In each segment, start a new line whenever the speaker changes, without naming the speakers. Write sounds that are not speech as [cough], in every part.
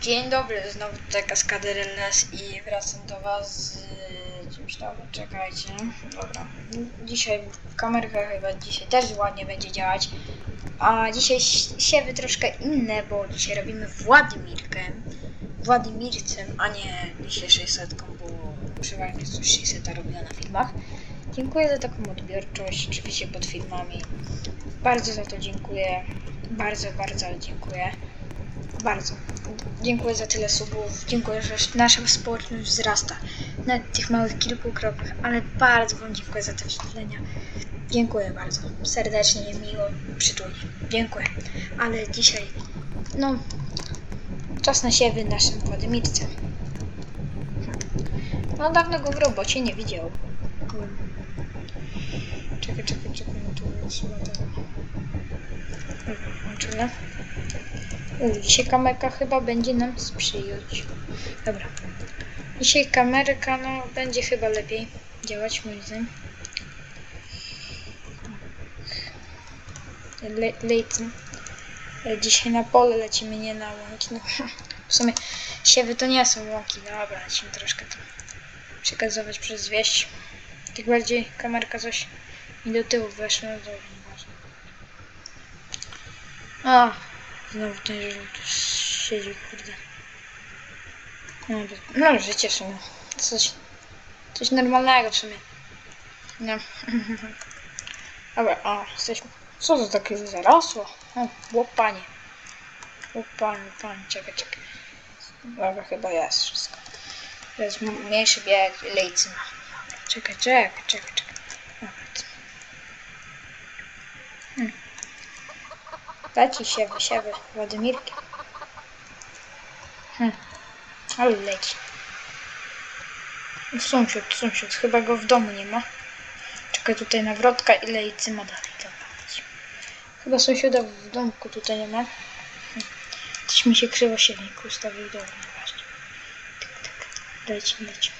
Dzień dobry, znowu tutaj Kaskader LS i wracam do Was z czymś tam, czekajcie, dobra. Dzisiaj kamerka chyba dzisiaj też ładnie będzie działać, a dzisiaj siewy troszkę inne, bo dzisiaj robimy Władimirkę, Władimircem, a nie dzisiaj 600, bo przeważnie coś 600 robione na filmach. Dziękuję za taką odbiorczość, oczywiście pod filmami. Bardzo za to dziękuję, bardzo, bardzo dziękuję. Bardzo. Dziękuję za tyle subów. Dziękuję, że nasza społeczność wzrasta. Na tych małych kilku krokach, ale bardzo Wam dziękuję za te wyświetlenia. Dziękuję bardzo. Serdecznie, miło, przyczulnie. Dziękuję. Ale dzisiaj, no, czas na siewy naszym Władimirce. No, dawno go w robocie nie widział. Czekaj, czekaj, czekaj, tu tego. Włączyłem. U, Dzisiaj kamerka chyba będzie nam sprzyjać. Dobra. Dzisiaj kamerka no, będzie chyba lepiej działać moim zdaniem. Le Leighton. E, Dzisiaj na pole lecimy, nie na łąki. No, [laughs] w sumie siewy to nie są łąki. Dobra, lecimy troszkę to przekazywać przez wieś. Tak bardziej kamerka coś mi do tyłu weszła. No nieważne. A, Znowu ten tu siedzi, kurde. No, no życie w sumie. Coś, coś normalnego w sumie. No. [laughs] Dobra, o, jesteśmy. Co to takie zarosło? O, łopanie. Łopanie, panie, czekaj, czekaj. Dobra, chyba jest wszystko. M- mniejszy bieg lejcy ma. Czekaj, czekaj, czekaj, czekaj. Dobra, co? Hmm. Leci siewy, siewy, Władimirki. Hm. Ale leci. Sąsiad, sąsiad, chyba go w domu nie ma. Czekaj tutaj na wrotka i lejcy ma dalej. Leci. Chyba sąsiada w domku tutaj nie ma. Hm. Coś mi się krzywo silnik ustawił, dobra, nieważne. Tyk, tyk. Leci, leci.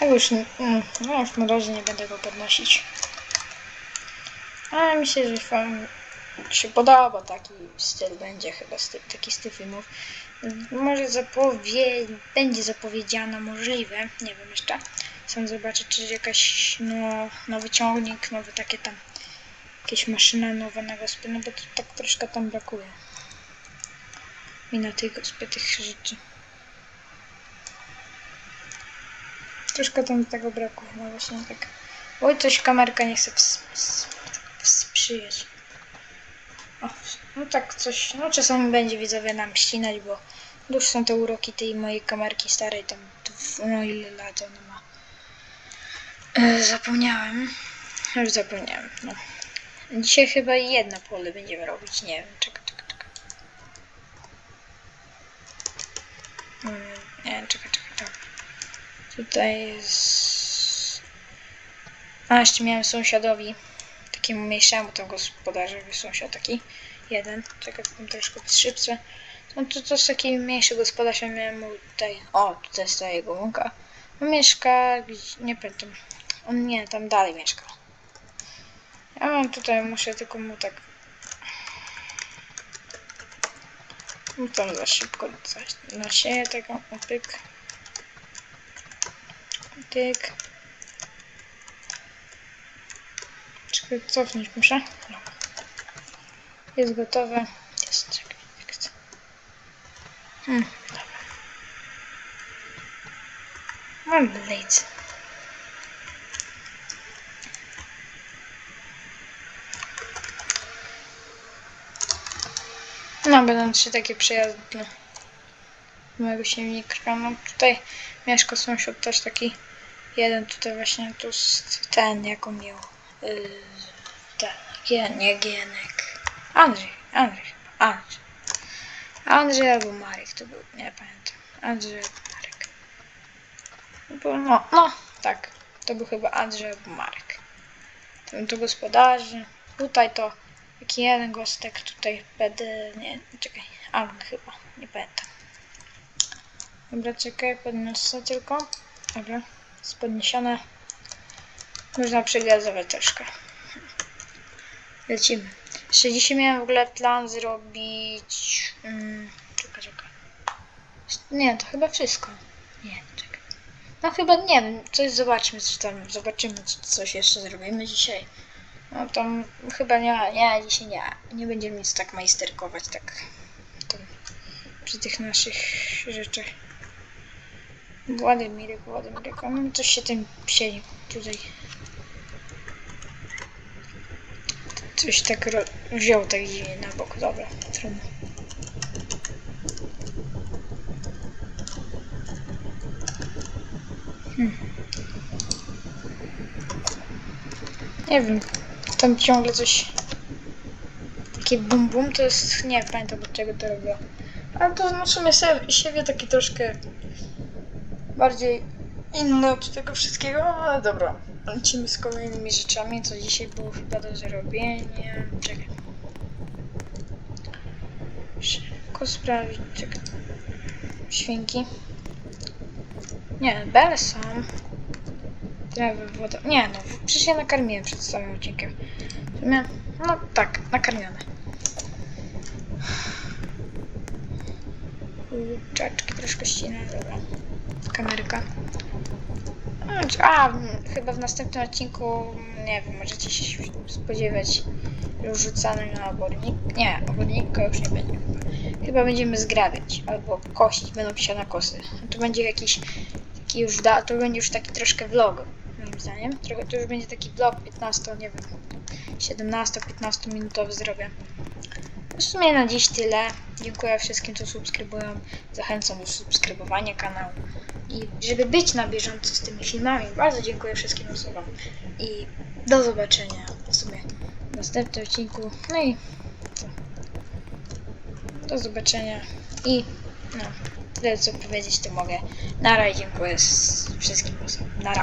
A już, nie- mm, no już na razie nie będę go podnosić. Ale myślę, że wam się podoba taki styl, będzie chyba styl, taki styl filmów. Może zapowie... będzie zapowiedziana, możliwe, nie wiem jeszcze. Chcę zobaczyć, czy jakaś no, nowy ciągnik, nowe takie tam, jakieś maszyna nowa na gospie, no bo to tak troszkę tam brakuje. Mi na tej gospie tych rzeczy. Troszkę tam tego brakuje, no właśnie tak. Oj, coś kamerka nie chce ps, sprzyjać. O, no tak coś, no czasami będzie widzowie nam ścinać, bo już są te uroki tej mojej kamerki starej, tam, no ile lat ona ma. E, zapomniałem, już zapomniałem, no. Dzisiaj chyba jedno pole będziemy robić, nie wiem, czekaj, czekaj, czekaj. Mm, nie, czekaj, czekaj. Tutaj jest... A, jeszcze miałem sąsiadowi, takiemu mniejszemu tam gospodarzowi sąsiad taki, jeden, czekaj, tam troszkę szybce. No to, jest taki mniejszy gospodarz, ja miałem tutaj, o, tutaj jest ta jego łąka. On mieszka, nie pamiętam, on nie, tam dalej mieszka. Ja mam tutaj, muszę tylko mu tak... No tam za szybko coś nasieję tego, o, pyk. Tyk. Czekaj, cofnąć muszę. Jest gotowe. Jest, czekaj, jak chcę. Hmm, dobra. Mam lejcy. No, będą trzy takie przejazdy dla mojego silnika. No, tutaj mieszka sąsiad też taki jeden tutaj właśnie tu ten, jak on miał. Yy, Gien, nie Gienek. Andrzej, Andrzej, Andrzej. Andrzej albo Marek to był, nie pamiętam. Andrzej albo Marek. Bo, no, no, tak. To był chyba Andrzej albo Marek. Ten to gospodarzy. Tutaj to taki jeden gostek, tutaj będę, nie, czekaj, Alan chyba, nie pamiętam. Dobra, czekaj, podniosę tylko. Dobra, jest podniesione. Można przygazować troszkę. Lecimy. Jeszcze dzisiaj miałem w ogóle plan zrobić mm, Czekaj, czekaj. Nie, to chyba wszystko. Nie, czekaj. No chyba nie wiem, coś zobaczmy, co tam, zobaczymy, co, coś jeszcze zrobimy dzisiaj. No tam chyba nie, nie, dzisiaj nie. Nie będziemy nic tak majsterkować, tak. Tam, przy tych naszych rzeczach. Władimirek, Władimirek, no coś się tym siedzi tutaj. Coś tak wziął tak dziwnie na bok, dobra, trudno. Hmm. Nie wiem, tam ciągle coś... Takie bum bum to jest... Nie pamiętam od czego to robię. Ale to w sumie se- siebie taki troszkę bardziej inny od tego wszystkiego, ale dobra. Lecimy z kolejnymi rzeczami, co dzisiaj było chyba do zrobienia. Czekaj. Szybko sprawdzić, czekaj. Świnki. Nie, bele są. Trawy, woda. Nie no, przecież ja nakarmiłem przed całym odcinkiem. No tak, nakarmione. Kurczaczki troszkę ścinę, dobra. Kamerka. No, A, chyba w następnym odcinku, nie wiem, możecie się spodziewać rzucanym na obornik. Nie, obornika już nie będzie chyba. Będziemy zgrabiać, albo kość, będą psione kosy. To będzie jakiś taki już, da, to będzie już taki troszkę vlog, moim zdaniem. Trochę, to już będzie taki vlog 15, nie wiem, 17-15 minutowy zrobię. W sumie na dziś tyle. Dziękuję wszystkim, co subskrybują. Zachęcam do subskrybowania kanału. I żeby być na bieżąco z tymi filmami, bardzo dziękuję wszystkim osobom. I do zobaczenia w sumie w następnym odcinku. No i? Do zobaczenia. I no, tyle co powiedzieć to mogę. Nara i dziękuję wszystkim osobom. Nara.